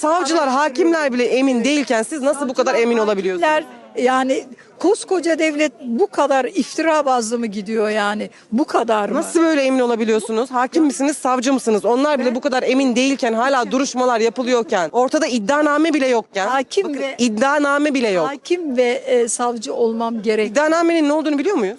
savcılar, hakimler bile emin değilken siz nasıl bu kadar emin olabiliyorsunuz? Yani koskoca devlet bu kadar iftira bazlı mı gidiyor yani? Bu kadar mı? Nasıl böyle emin olabiliyorsunuz? Hakim misiniz, savcı mısınız? Onlar bile bu kadar emin değilken, hala duruşmalar yapılıyorken, ortada iddianame bile yokken, Hakim bakın ve- iddianame bile yok. Hakim ve e, savcı olmam gerek. İddianamenin ne olduğunu biliyor muyuz?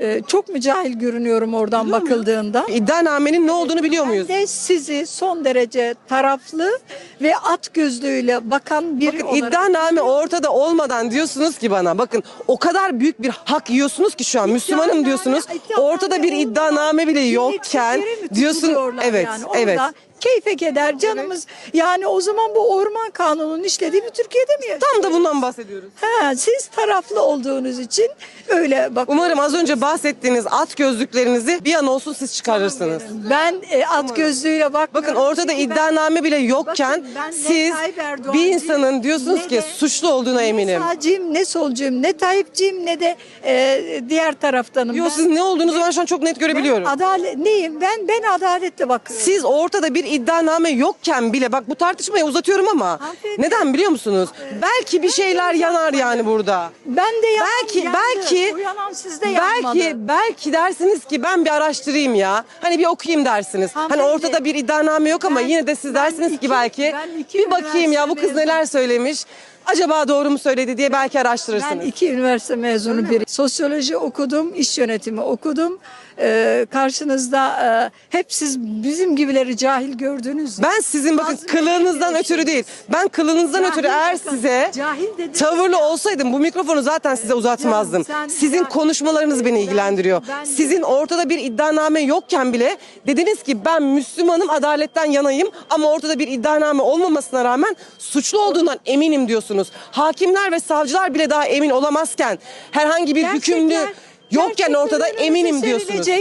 E, çok mu cahil görünüyorum oradan bakıldığında? İddianamenin ne olduğunu biliyor muyuz? Ben de sizi son derece taraflı ve at gözlüğüyle bakan biri Bakın olarak... iddianame ortada olmadan diyorsunuz ki bana bakın o kadar büyük bir hak yiyorsunuz ki şu an Müslümanım diyorsunuz. iddianame Ortada bir olmadan iddianame bile yokken mi diyorsun evet yani? evet. Keyfe keder canımız. Yani o zaman bu orman kanununun işlediği bir Türkiye'de mi yaşıyoruz? Tam da bundan bahsediyoruz. Ha, siz taraflı olduğunuz için öyle bak. Umarım az önce bahsettiğiniz at gözlüklerinizi bir an olsun siz çıkarırsınız. Ben e, at gözlüğüyle bakmıyorum. Bakın ortada ben- iddianame bile yokken Bakın ben ne siz Tayyip Erdoğancıyım, bir insanın diyorsunuz ne ki de- suçlu olduğuna eminim. Ne sağcıyım ne solcuyum ne Tayyipçiyim ne de e, diğer taraftanım. Yo Ben- siz ne olduğunuzu ben şu an çok net görebiliyorum. Adalet neyim? Ben ben adaletle bakıyorum. Siz ortada bir iddianame yokken bile bak bu tartışmayı uzatıyorum ama Hanımefendi. neden biliyor musunuz? Belki bir şeyler yanar yani burada. ben de yandım, Belki yandı. belki Uyanan sizde yanmadı. belki belki dersiniz ki ben bir araştırayım ya. Hani bir okuyayım dersiniz. Hani Hanımefendi, ortada bir iddianame yok ama ben- yine de siz ben dersiniz iki- ki belki ben iki bir bakayım ya bu kız neler söylemiş. Acaba doğru mu söyledi diye belki araştırırsınız. Ben iki üniversite mezunu biri. Sosyoloji okudum, iş yönetimi okudum. Ee, karşınızda e, hep siz bizim gibileri cahil gördünüz. Ben sizin bakın Bazı kılığınızdan ötürü değil. Ben kılığınızdan Cahil ötürü eğer bakın, size cahil dedim tavırlı olsaydım bu mikrofonu zaten size uzatmazdım. Sen- Sizin ben- konuşmalarınız beni Ben- ilgilendiriyor. ben- Sizin ortada bir iddianame yokken bile dediniz ki ben Müslümanım adaletten yanayım ama ortada bir iddianame olmamasına rağmen suçlu olduğundan eminim diyorsunuz. Hakimler ve savcılar bile daha emin olamazken herhangi bir hükümlü Gerçekler- yokken gerçekler ortada eminim diyorsunuz. serilecek.